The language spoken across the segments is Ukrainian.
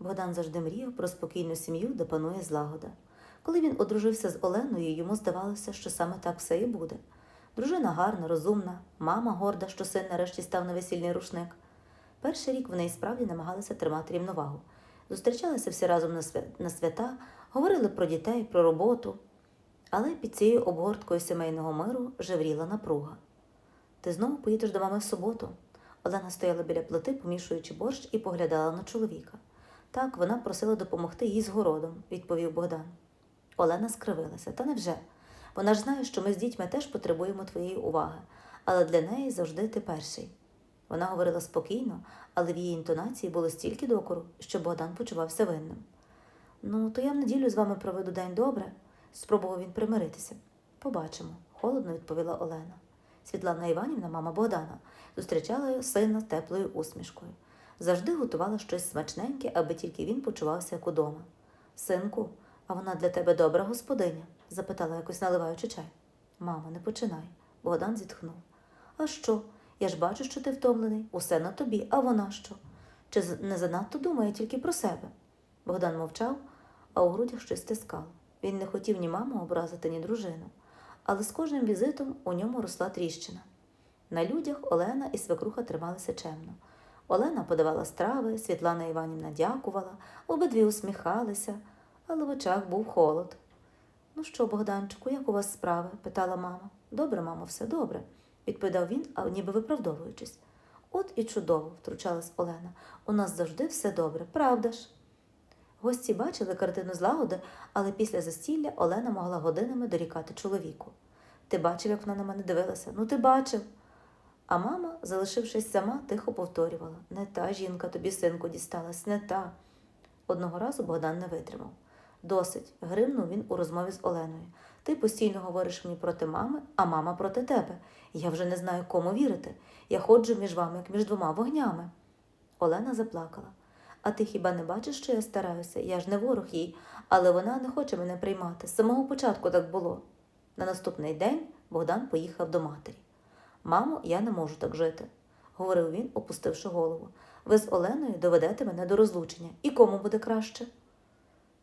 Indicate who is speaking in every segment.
Speaker 1: Богдан завжди мріяв про спокійну сім'ю, де панує злагода. Коли він одружився з Оленою, йому здавалося, що саме так все і буде. Дружина гарна, розумна, мама горда, що син нарешті став на весільний рушник. Перший рік вони і справді намагалися тримати рівновагу. Зустрічалися всі разом на свята, говорили про дітей, про роботу. Але під цією обгорткою сімейного миру жевріла напруга. Ти знову поїдеш до мами в суботу. Олена стояла біля плити, помішуючи борщ, і поглядала на чоловіка. Так, вона просила допомогти їй з городом, відповів Богдан. Олена скривилася. Та невже? Вона ж знає, що ми з дітьми теж потребуємо твоєї уваги, але для неї завжди ти перший. Вона говорила спокійно, але в її інтонації було стільки докору, що Богдан почувався винним. Ну, то я в неділю з вами проведу день добре, спробував він примиритися. Побачимо, холодно відповіла Олена. Світлана Іванівна, мама Богдана, зустрічала сина теплою усмішкою. Завжди готувала щось смачненьке, аби тільки він почувався як удома. Синку, а вона для тебе добра господиня? запитала якось наливаючи чай. Мамо, не починай. Богдан зітхнув. А що? Я ж бачу, що ти втомлений. Усе на тобі, а вона що? Чи не занадто думає тільки про себе? Богдан мовчав, а у грудях щось стискало. Він не хотів ні маму образити, ні дружину. Але з кожним візитом у ньому росла тріщина. На людях Олена і свекруха трималися чемно. Олена подавала страви, Світлана Іванівна дякувала, обидві усміхалися, але в очах був холод. Ну що, Богданчику, як у вас справи? питала мама. Добре, мамо, все добре, відповідав він, а ніби виправдовуючись. От і чудово, втручалась Олена. У нас завжди все добре, правда ж? Гості бачили картину злагоди, але після застілля Олена могла годинами дорікати чоловіку. Ти бачив, як вона на мене дивилася? Ну, ти бачив. А мама, залишившись сама, тихо повторювала не та жінка тобі синку дісталась, не та. Одного разу Богдан не витримав. Досить, гримнув він у розмові з Оленою. Ти постійно говориш мені проти мами, а мама проти тебе. Я вже не знаю, кому вірити. Я ходжу між вами, як між двома вогнями. Олена заплакала. А ти хіба не бачиш, що я стараюся? Я ж не ворог їй, але вона не хоче мене приймати. З самого початку так було. На наступний день Богдан поїхав до матері. Мамо, я не можу так жити, говорив він, опустивши голову. Ви з Оленою доведете мене до розлучення. І кому буде краще?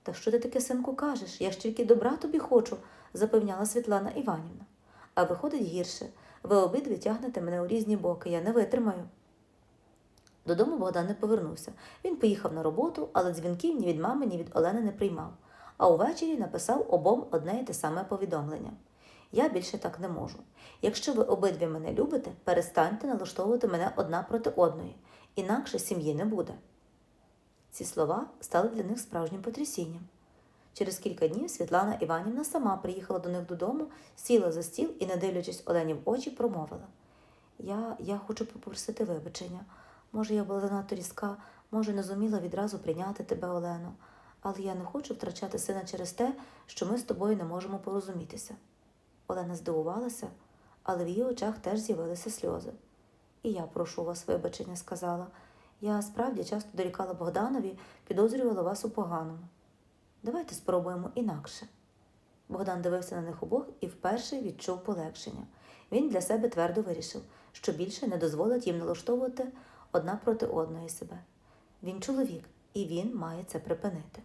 Speaker 1: Та що ти таке, синку, кажеш? Я ж тільки добра тобі хочу, запевняла Світлана Іванівна. А виходить гірше. Ви обидві тягнете мене у різні боки, я не витримаю. Додому Богдан не повернувся. Він поїхав на роботу, але дзвінків ні від мами, ні від Олени не приймав. А увечері написав обом одне й те саме повідомлення. Я більше так не можу. Якщо ви обидві мене любите, перестаньте налаштовувати мене одна проти одної, інакше сім'ї не буде. Ці слова стали для них справжнім потрясінням. Через кілька днів Світлана Іванівна сама приїхала до них додому, сіла за стіл і, не дивлячись Олені в очі, промовила: Я, я хочу попросити вибачення. Може, я була занадто різка, може, не зуміла відразу прийняти тебе, Олено, але я не хочу втрачати сина через те, що ми з тобою не можемо порозумітися. Олена здивувалася, але в її очах теж з'явилися сльози. І я прошу вас вибачення, сказала. Я справді часто дорікала Богданові, підозрювала вас у поганому. Давайте спробуємо інакше. Богдан дивився на них обох і вперше відчув полегшення. Він для себе твердо вирішив, що більше не дозволить їм налаштовувати одна проти одної себе. Він чоловік, і він має це припинити.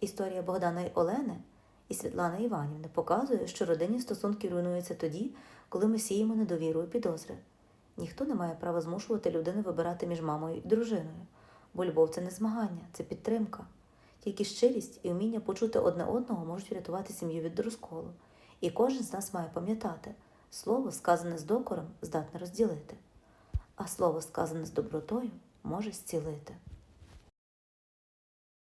Speaker 1: Історія Богдана і Олени і Світлани Іванівни показує, що родинні стосунки руйнуються тоді, коли ми сіємо недовіру і підозри. Ніхто не має права змушувати людину вибирати між мамою і дружиною, бо любов це не змагання, це підтримка. Тільки щирість і вміння почути одне одного можуть врятувати сім'ю від розколу. І кожен з нас має пам'ятати, слово, сказане з докором, здатне розділити, а слово, сказане з добротою, може зцілити.